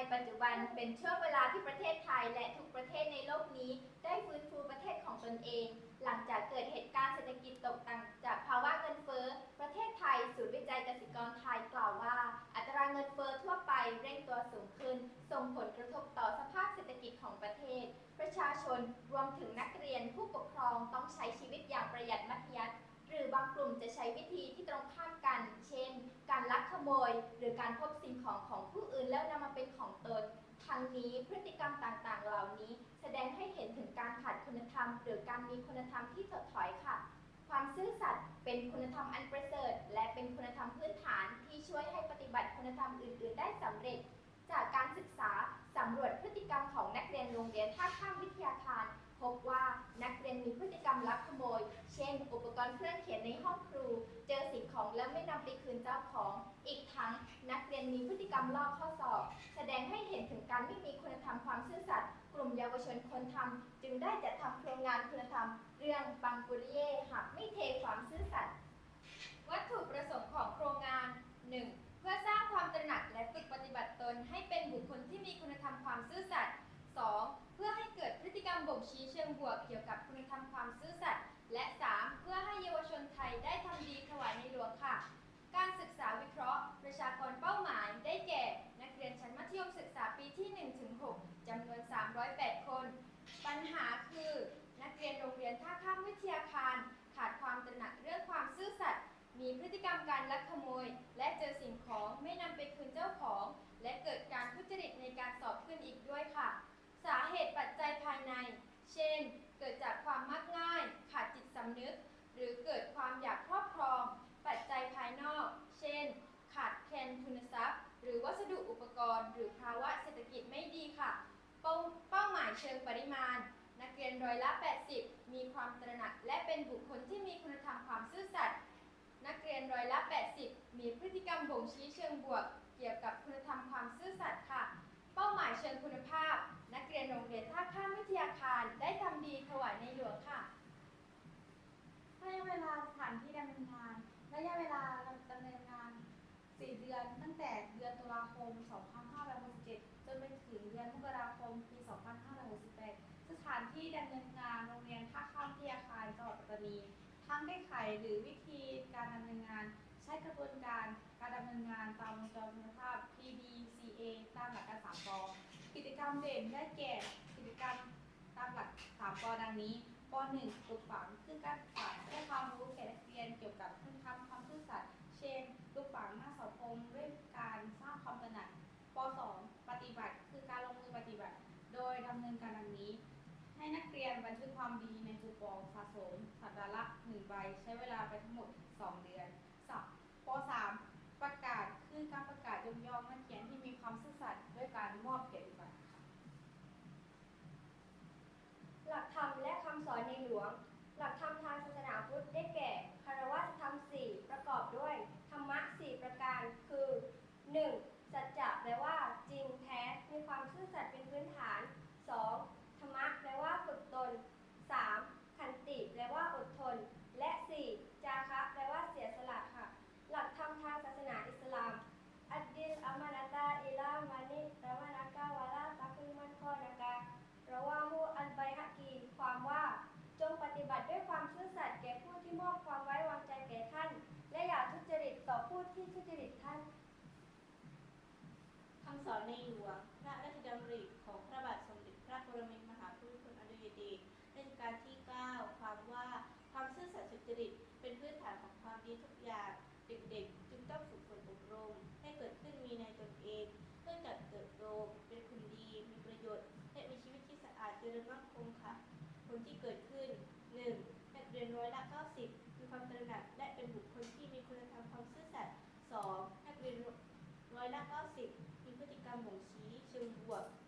ในปัจจุบันเป็นช่วงเวลาที่ประเทศไทยและทุกประเทศในโลกนี้ ได้ฟื้นฟูประเทศของตนเอง หลังจากเกิดเหตุการณ์เศรษฐกิจตกต่ำจากภาวะเงินเฟ้อ ประเทศไทยศูนย์วิจัยเกษตรกรไทยกล่าวว่า อัตราเงินเฟ้อทั่วไปเร่งตัวสูงขึ้น ส่งผลกระทบต่อสภาพเศรษฐกิจของประเทศ ประชาชนรวมถึงนักเรียนผู้ปกครองต้องใช้ชีวิตอย่างประหยัดมัธยัสถ์หรือบางกลุ่มจะใช้วิธีที่ตรงข้ามกัน เช่น การลักขโมย หรือการพบสิ่งของของผู้อื่นแล้วนำมา ทั้งนี้พฤติกรรมต่างๆ เหล่านี้ แสดงให้เห็นถึงการขาดคุณธรรม หรือการมีคุณธรรมที่ถดถอยค่ะ ความซื่อสัตย์เป็นคุณธรรมอันประเสริฐ และเป็นคุณธรรมพื้นฐานที่ช่วยให้ปฏิบัติคุณธรรมอื่น ๆ ได้สำเร็จ จากการศึกษาสำรวจพฤติกรรมของนักเรียนโรงเรียนท่าข้ามวิทยาคารพบว่านักเรียนมีพฤติกรรมลักขโมย เช่น อุปกรณ์เครื่องเขียนในห้องครู เจอสิ่งของแล้วไม่นำไปคืนเจ้าของ อีกทั้ง นักเรียนมีพฤติกรรมลอกข้อสอบ แสดงให้เห็นถึงการไม่มีคุณธรรมความซื่อสัตย์กลุ่มเยาวชนคนทำจึงได้จัดทำโครงงานคุณธรรม เรื่องบังกุริเย่หักไม่เทความซื่อสัตย์วัตถุประสงค์ เจอสิ่งของไม่นำไปคืนเจ้าของ และเกิดการทุจริตในการสอบขึ้นอีกด้วยค่ะ สาเหตุปัจจัยภายใน เช่น เกิดจากความมักง่าย ขาดจิตสำนึก หรือเกิดความอยากครอบครอง ปัจจัยภายนอก เช่น ขาดแคลนทุนทรัพย์ หรือวัสดุอุปกรณ์ หรือภาวะเศรษฐกิจไม่ดีค่ะเป้าเป้าหมายเชิงปริมาณ นักเรียนร้อยละ 80 มีความตระหนัก และเป็นบุคคลที่มีคุณธรรมความซื่อสัตย์ นักเรียนร้อยละ 80 มีพฤติกรรมบ่งชี้เชิงบวก เกี่ยวกับคุณธรรมความซื่อสัตย์ค่ะ เป้าหมายเชิงคุณภาพ นักเรียนโรงเรียนท่าข้ามวิทยาคารได้ทำดีถวายในหลวงค่ะระยะเวลาสถานที่ดำเนินงาน ระยะเวลาดำเนินงาน 4 เดือน ตั้งแต่เดือนตุลาคม 2567 จนไปถึงเดือนมกราคม ปี 2568 สถานที่ดำเนินงานโรงเรียน แก้ไขหรือวิธีการดำเนินงาน ใช้กระบวนการการดำเนินงานตามวงจรคุณภาพ PDCA ตามหลักการสามปอกิจกรรมเด่นได้แก่กิจกรรมตามหลักสามปอดังนี้ป .1 ปลูกฝังคือการฝังให้ความรู้แก่นักเรียนเกี่ยวกับ นักเรียนบันทึกความดีในคูปองสะสมสัปดาห์ละ1ใบ ใช้เวลาไปทั้งหมด 2 เดือนสองป .3 ประกาศคือการประกาศยกย่องนักเรียนที่มีความซื่อสัตย์ด้วยการมอบเกียรติบัตรค่ะหลักธรรมและคำสอนในหลวง หลักธรรมทางศาสนาพุทธได้แก่คารวะธรรมสี่ประกอบด้วย ธรรมะสี่ประการคือ 1. สัจจะแปลว่า จริงแท้ มีความซื่อสัตย์เป็นพื้นฐาน 2. ธรรมะแปลว่าฝึกตน 3. ขันติแปลว่าอดทน และ 4. จาคะแปลว่าเสียสละค่ะ หลักธรรมทางศาสนาอิสลาม อัดดิลอามานาตาอิลามานิรามานากาวาลาตักลิมันคอนากา ระว่ามูอันไบฮะกีความว่า จงปฏิบัติด้วยความซื่อสัตย์แก่ผู้ที่มอบความไว้วางใจแก่ท่าน และอย่าทุจริตต่อ ผู้ที่ทุจริตท่านคำสอนในหลวงพระราชดำริของพระบาทสมเด็จพระปรมินทรมหาภูมิพลอดุลยเดชรัชกาลที่ 9 ความว่าความซื่อสัตย์สุจริต เป็นพื้นฐานของความดีทุกอย่างเด็กๆ จึงต้องฝึกฝนอบรม ให้เกิดขึ้นมีในตนเองเพื่อจัดเติบโตเป็นคนดีมีประโยชน์ และมีชีวิตที่สะอาดเจริญมั่นคงค่ะ ผลที่เกิดขึ้น 1. นักเรียนร้อยละ 90 มีความตระหนัก What. work.